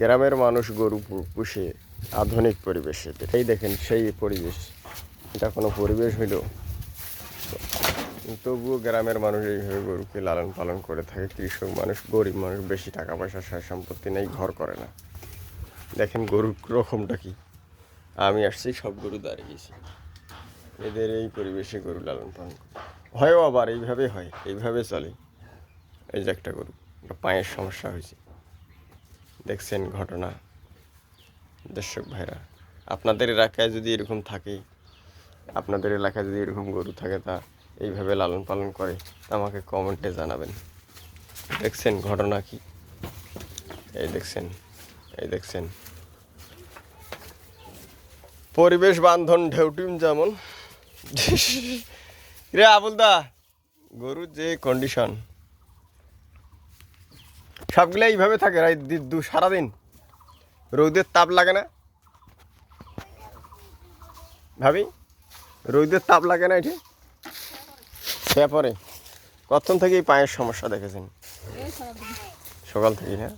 গ্রামের মানুষ গরু পুষে আধুনিক পরিবেশে এই দেখেন সেই পরিবেশ। এটা কোনো পরিবেশ হইল। তবুও গ্রামের মানুষ এইভাবে গরুকে লালন পালন করে থাকে। কৃষক মানুষ, গরিব মানুষ, বেশি টাকা পয়সা, সার সম্পত্তি নেই, ঘর করে না। দেখেন গরুর রকমটা কি। আমি আসছি, সব গরু দাঁড়িয়েছি এদের এই পরিবেশে গরু লালন পালন হয়ও আবার এইভাবে হয়, এইভাবে চলে। এই যে একটা গরু পায়ের সমস্যা হয়েছে। দেখছেন ঘটনা, দর্শক ভাইরা। আপনাদের এলাকায় যদি এরকম থাকে, আপনাদের এলাকায় যদি এরকম গরু থাকে তা এইভাবে লালন পালন করে আমাকে কমেন্টে জানাবেন। দেখছেন ঘটনা কি? এই দেখছেন এই দেখছেন। পরিবেশ বান্ধন ঢেউটিম যেমন। রে আবুলদা গরুর যে কন্ডিশন সবগুলো এইভাবে থাকে দু সারাদিন। রৌদের তাপ লাগে না। ভাবি রৌদের তাপ লাগে না এটি? সে পরে কখন থেকে এই পায়ের সমস্যা দেখেছেন? সকাল থেকে হ্যাঁ?